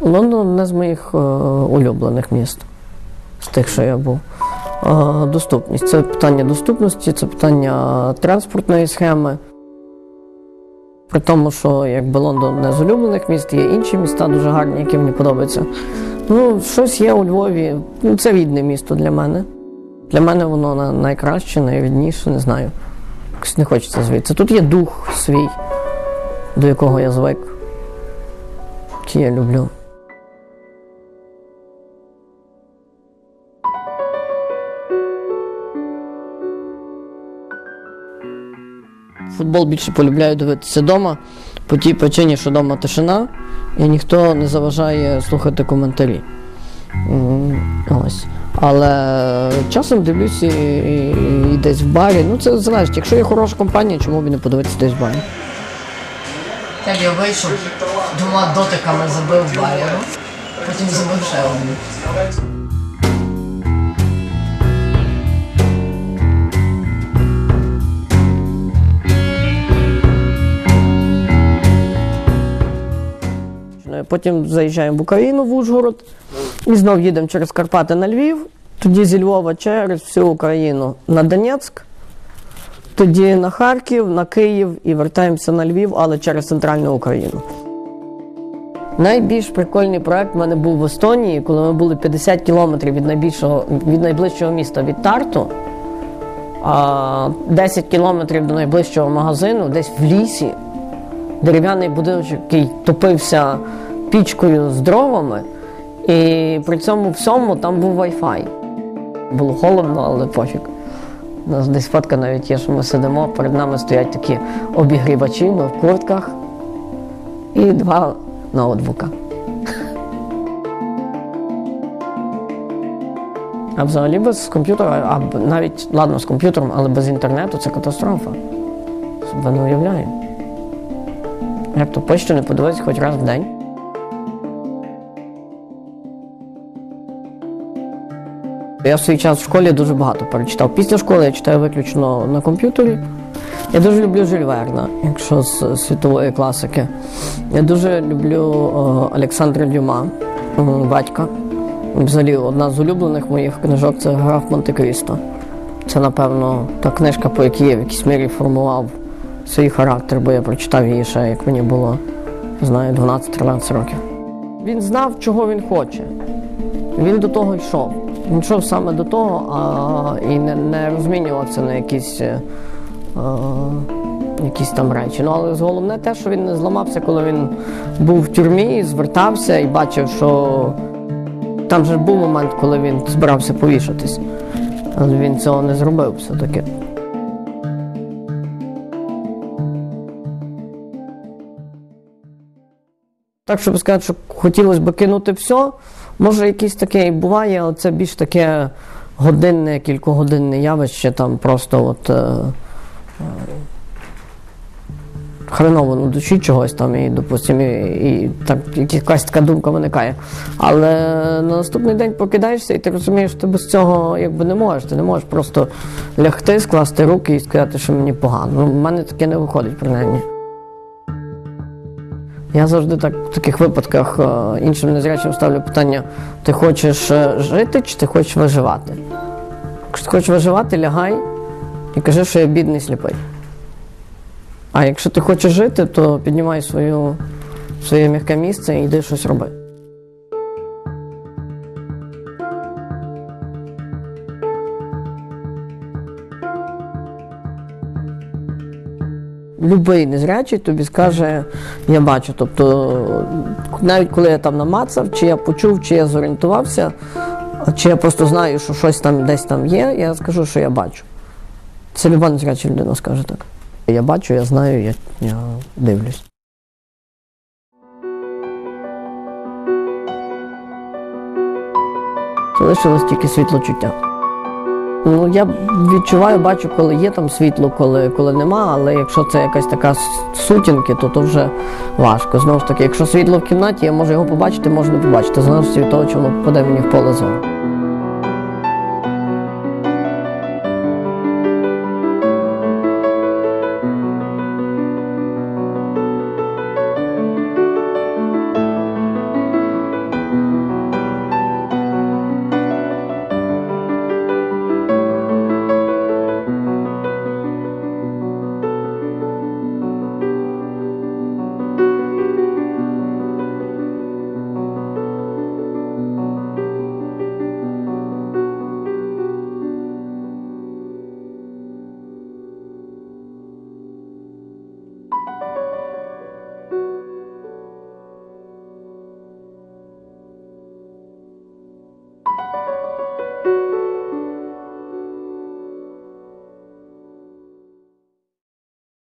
Лондон одне з моїх е, улюблених міст, з тих, що я був. Е, доступність. Це питання доступності, це питання транспортної схеми. При тому, що якби Лондон одне з улюблених міст, є інші міста дуже гарні, які мені подобаються. Ну, щось є у Львові. Ну, це рідне місто для мене. Для мене воно найкраще, найрідніше, не знаю. Не хочеться звідси. Тут є дух свій, до якого я звик, який я люблю. Футбол більше полюбляю дивитися вдома, по тій причині, що вдома тишина, і ніхто не заважає слухати коментарі. Ось. Але часом дивлюся і, і, і десь в барі. Ну, це залежить. Якщо є хороша компанія, чому б не подивитися десь в барі? Так я вийшов, двома дотиками забив бар'єру, потім забив ще одну. Потім заїжджаємо в Україну, в Ужгород, і знов їдемо через Карпати на Львів, тоді зі Львова через всю Україну на Донецьк, тоді на Харків, на Київ і вертаємося на Львів, але через центральну Україну. Найбільш прикольний проект в мене був в Естонії, коли ми були 50 кілометрів від найбільшого від найближчого міста від Тарту, а 10 кілометрів до найближчого магазину, десь в лісі дерев'яний будиночок, який топився пічкою з дровами, і при цьому всьому там був Wi-Fi. Було холодно, але пофіг. У нас десь фотка навіть є, що ми сидимо, перед нами стоять такі обігрівачі, ми в куртках і два ноутбука. А взагалі без комп'ютера, а навіть ладно з комп'ютером, але без інтернету це катастрофа. Ви не уявляєте. Як то почту не подивитися хоч раз в день. Я в свій час в школі дуже багато перечитав. Після школи я читаю виключно на комп'ютері. Я дуже люблю Жюль Верна, якщо з світової класики. Я дуже люблю о, Олександра Дюма, батька. Взагалі, одна з улюблених моїх книжок це Граф Монте-Крісто. Це, напевно, та книжка, по якій я в якійсь мірі формував свій характер, бо я прочитав її ще, як мені було, не знаю, 12-13 років. Він знав, чого він хоче. Він до того йшов. Йшов саме до того а, і не, не розмінювався на якісь, е, е, якісь там речі. Ну, але головне те, що він не зламався, коли він був в тюрмі, звертався і бачив, що там же був момент, коли він збирався повішатись. Але він цього не зробив все-таки. Так, щоб сказати, що хотілося б кинути все, може якийсь таке і буває, але це більш таке годинне, кількогодинне явище, там просто от е, е, хреново на душі чогось там, і, допустимо, і, і так, якась така думка виникає. Але на наступний день прокидаєшся і ти розумієш, ти без цього якби не можеш. Ти не можеш просто лягти, скласти руки і сказати, що мені погано. Ну, в мене таке не виходить, принаймні. Я завжди так в таких випадках е, іншим незрячим ставлю питання: ти хочеш е, жити чи ти хочеш виживати? Якщо ти хочеш виживати, лягай і кажи, що я бідний сліпий. А якщо ти хочеш жити, то піднімай свою, своє м'яке місце і йди щось роби. Любий незрячий тобі скаже, я бачу. Тобто, навіть коли я там намацав, чи я почув, чи я зорієнтувався, чи я просто знаю, що щось там десь там є, я скажу, що я бачу. Це люба незряча людина скаже так. Я бачу, я знаю, я, я дивлюсь. Залишилось тільки світлочуття. Ну, я відчуваю, бачу, коли є там світло, коли, коли нема, але якщо це якась така сутінки, то то вже важко. Знову ж таки, якщо світло в кімнаті, я можу його побачити, можу не побачити, залежно від того, чи воно попаде мені в поле зору.